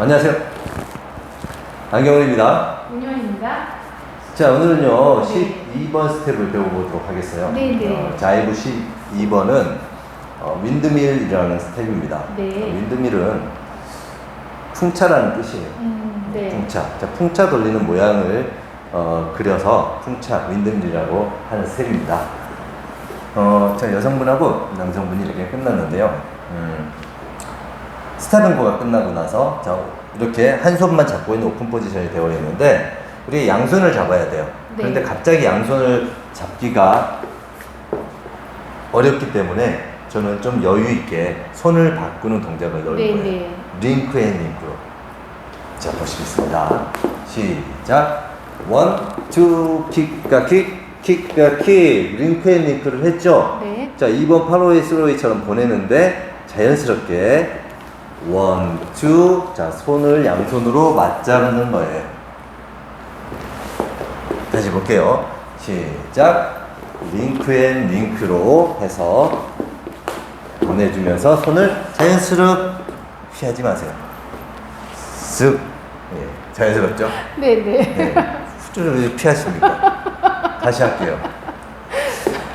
안녕하세요. 안경훈입니다. 운영입니다. 자, 오늘은요, 네. 12번 스텝을 배워보도록 하겠어요. 네, 네. 어, 자이브 12번은 어, 윈드밀이라는 스텝입니다. 네. 어, 윈드밀은 풍차라는 뜻이에요. 음, 네. 풍차. 자, 풍차 돌리는 모양을 어, 그려서 풍차, 윈드밀이라고 하는 스텝입니다. 어, 자, 여성분하고 남성분이 이렇게 끝났는데요. 음, 스타등고가 끝나고 나서 자, 이렇게 한 손만 잡고 있는 오픈 포지션이 되어 있는데 우리 양손을 잡아야 돼요. 네. 그런데 갑자기 양손을 잡기가 어렵기 때문에 저는 좀 여유 있게 손을 바꾸는 동작을 넣을 네, 거예요. 네. 링크 앤 링크로. 자, 보시겠습니다. 시작. 원, 투, 킥과 킥, 킥과 킥. 링크 앤 링크를 했죠? 네. 자, 2번 팔로웨이 스로이처럼 보내는데 자연스럽게 원, 투. 자, 손을 양손으로 맞잡는 거예요. 다시 볼게요. 시작. 링크 앤 링크로 해서 보내주면서 손을 자연스럽게 피하지 마세요. 쓱. 예, 자연스럽죠? 네, 네. 네. 후줄을 왜 피하십니까? 다시 할게요.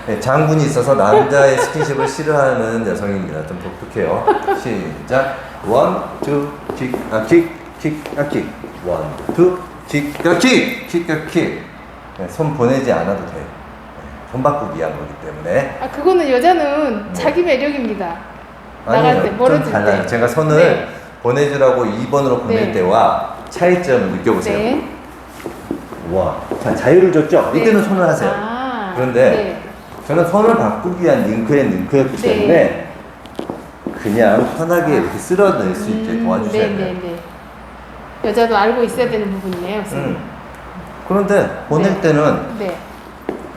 네, 장군이 있어서 남자의 스킨십을 싫어하는 여성입니다. 좀 독특해요. 시작. 원, 투, 킥, 아, 킥, 킥, 아, 킥. 원, 투, 킥, 아, 킥, 킥, 아, 킥. 네, 손 보내지 않아도 돼요. 네, 손 바꾸기 위한 거기 때문에. 아, 그거는 여자는 네. 자기 매력입니다. 나갈 때, 좀 멀어질 달라요. 때. 제가 손을 네. 보내주라고 2번으로 보낼 네. 때와 차이점을 느껴보세요. 네. 와, 자, 자유를 줬죠? 네. 이때는 손을 하세요. 아, 그런데 저는 손을 바꾸기 위한 링크앤 링크였기 네. 때문에 그냥 편하게 이렇게 쓸어낼 수 있게 음, 도와주셔야 네, 돼요. 네, 네. 여자도 알고 있어야 되는 부분이네요, 선생님. 음. 그런데 보낼 네. 때는 네.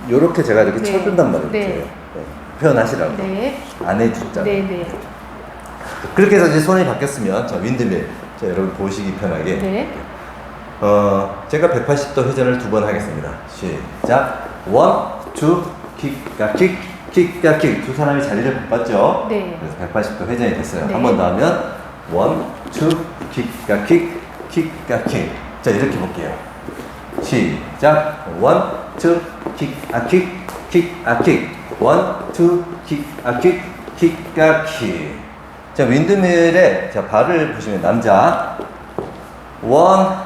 이렇게 제가 이렇게 네. 쳐준단 말이에요. 네. 이렇게. 네. 표현하시라고. 네. 안 해줬잖아요. 네, 네. 그렇게 해서 이제 손이 바뀌었으면 자 윈드밀. 자 여러분 보시기 편하게. 네. 어 제가 180도 회전을 두 번 하겠습니다. 시작. 원, 투, 킥과 킥, 킥과 킥. 두 사람이 자리를 바꿨죠. 네. 그래서 180도 회전이 됐어요. 네. 한 번 더 하면 원, 투, 킥과 킥, 킥과 킥. 자 이렇게 볼게요. 시작. 원, 투, 킥, 아 킥, 킥, 아 킥. 원, 투, 킥, 아 킥, 킥과 킥. 자 윈드밀의 자 발을 보시면 남자 원,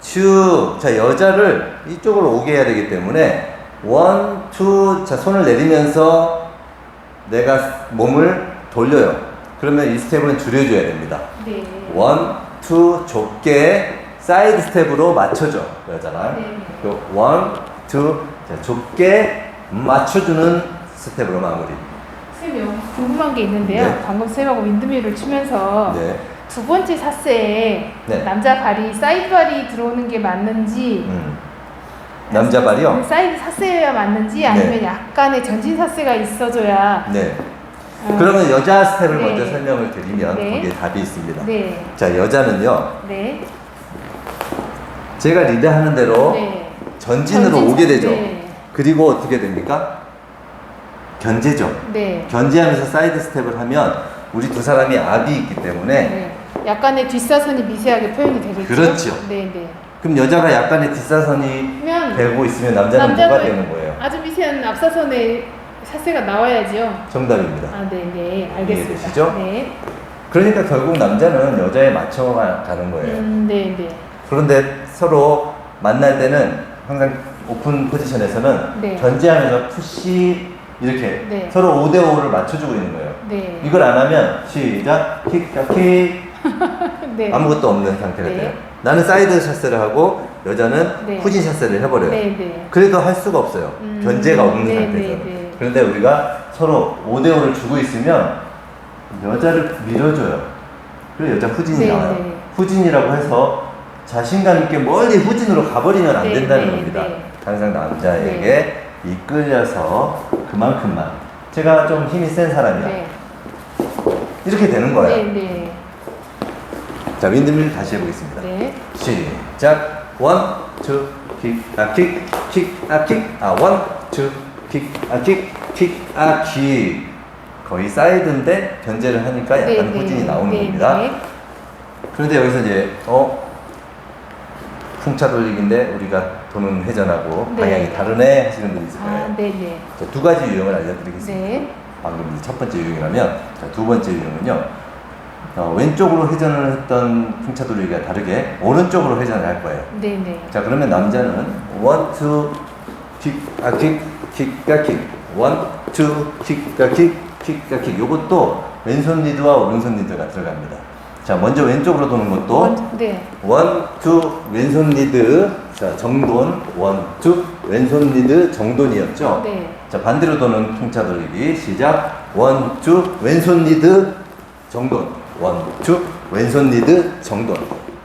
투. 자, 여자를 이쪽으로 오게 해야 되기 때문에 원, 투. 자, 손을 내리면서 내가 몸을 돌려요. 그러면 이 스텝은 줄여줘야 됩니다. 네. 원, 투. 좁게 사이드 스텝으로 맞춰줘. 여자가. 네. 그 원, 투. 자, 좁게 맞춰주는 스텝으로 마무리. 선생님, 궁금한 게 있는데요. 네. 방금 선생님하고 윈드밀을 추면서 네. 두 번째 사세에 네. 남자 발이 사이드 발이 들어오는 게 맞는지 음. 남자 발이요? 사이드 사세가 맞는지 아니면 약간의 전진 사세가 있어줘야 네. 어, 그러면 여자 스텝을 네. 먼저 설명을 드리면 네. 거기에 답이 있습니다. 네, 자, 여자는요. 네, 제가 리드하는 대로 네. 전진으로 전진 오게 되죠. 네. 그리고 어떻게 됩니까? 견제죠. 네. 견제하면서 사이드 스텝을 하면 우리 두 사람이 압이 있기 때문에 네. 약간의 뒷사선이 미세하게 표현이 되겠죠. 그렇죠. 네, 네. 그럼 여자가 약간의 뒷사선이 그러면 되고 있으면 남자는 뭐가 되는 거예요? 아주 미세한 앞사선의 사세가 나와야죠. 정답입니다. 아, 네, 네, 알겠습니다. 이해되시죠? 네, 그러니까 결국 남자는 여자에 맞춰가는 거예요. 음, 네, 네, 그런데 서로 만날 때는 항상 오픈 포지션에서는 네. 견제하면서 푸시 이렇게 네. 서로 5대 5를 맞춰주고 있는 거예요. 네. 이걸 안 하면 시작 킥, 킥 네. 아무것도 없는 상태가 네. 돼요. 나는 사이드 샷세를 하고 여자는 네. 후진 샷세를 해버려요. 네, 네. 그래도 할 수가 없어요. 음, 견제가 없는 네, 상태에서. 네, 네. 그런데 우리가 서로 5대5를 주고 있으면 여자를 밀어줘요. 그리고 여자 후진이 네, 나와요. 네. 후진이라고 해서 자신감 있게 멀리 후진으로 가버리면 안 네, 된다는 네, 겁니다. 네. 항상 남자에게 이끌려서 그만큼만. 제가 좀 힘이 센 사람이야. 네. 이렇게 되는 거예요. 네, 네. 자, 윈드밀 다시 해보겠습니다. 네. 시작. 원, 투, 킥, 아, 킥, 킥, 아, 킥, 아, 원, 투, 킥, 아, 킥, 킥, 아, 킥. 거의 사이드인데 견제를 하니까 약간 네, 네. 후진이 나오는 네, 겁니다. 네. 그런데 여기서 이제 어 풍차 돌리기인데 우리가 도는 회전하고 네. 방향이 다르네 하시는 분이 있을 거예요. 아, 네네. 자, 두 가지 유형을 알려드리겠습니다. 네. 방금 첫 번째 유형이라면 자, 두 번째 유형은요. 어, 왼쪽으로 회전을 했던 풍차 돌리기가 다르게 오른쪽으로 회전을 할 거예요. 네네. 자 그러면 남자는 원, 투, 킥, 아, 킥, 킥과 킥, 원, 투, 킥과 킥, 킥과 킥. 요것도 왼손 리드와 오른손 리드가 들어갑니다. 자 먼저 왼쪽으로 도는 것도 먼저- 네. 원, 투, 왼손 리드, 자 정돈, 원, 투, 왼손 리드, 정돈이었죠. 네. 자 반대로 도는 풍차 돌리기 시작. 원, 투, 왼손 리드, 정돈. 원, 투, 왼손 리드, 정돈.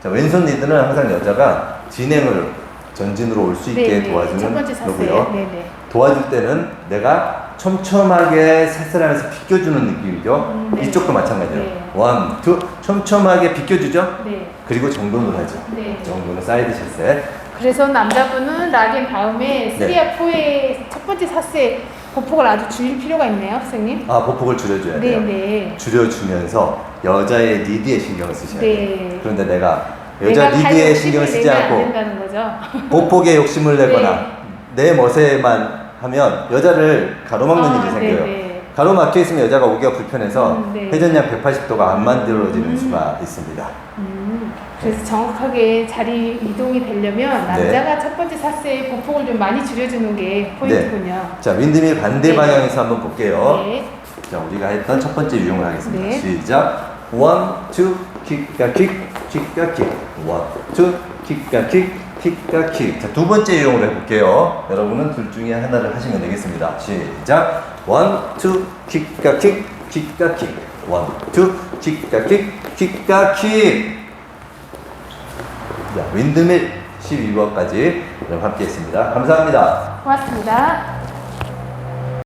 자 왼손 리드는 항상 여자가 진행을 전진으로 올 수 있게 네네. 도와주는 첫 번째 사세요. 거고요. 네네. 도와줄 때는 내가 촘촘하게 살살하면서 비껴주는 느낌이죠. 음, 네. 이쪽도 마찬가지예요. 네. 원, 투, 촘촘하게 비껴주죠. 네. 그리고 정돈을 하죠. 네. 정돈은 사이드 샷셋. 그래서 남자분은 락인 다음에 네. 3와 4의 첫 번째 사세 보폭을 아주 줄일 필요가 있네요, 선생님. 아 보폭을 줄여줘야 돼요. 네네. 줄여주면서 여자의 리드에 신경을 쓰셔야 네. 돼요. 그런데 내가 여자 내가 리드에 갈 신경을 욕심을 쓰지 내면 안 않고 된다는 거죠. 보폭에 욕심을 내거나 네. 내 멋에만 하면 여자를 가로막는 아, 일이 생겨요. 네네. 가로 막혀 있으면 여자가 오기가 불편해서 음, 네. 회전량 180도가 안 만들어지는 음. 수가 있습니다. 음, 그래서 정확하게 자리 이동이 되려면 네. 남자가 첫 번째 사세의 보폭을 좀 많이 줄여주는 게 포인트군요. 자 윈드밀 반대 네. 방향에서 한번 볼게요. 네. 자 우리가 했던 첫 번째 유형을 하겠습니다. 네. 시작. 원, 투, 킥과 킥, 킥과 킥. 원, 투, 킥과 킥, 킥과 킥. 자 두 번째 유형으로 해볼게요. 여러분은 둘 중에 하나를 하시면 되겠습니다. 시작. 원, 투, 킥과 킥, 킥과 킥. 원, 투, 킥과 킥, 킥과 킥. 자 윈드밀 12번까지 함께 했습니다. 감사합니다. 고맙습니다.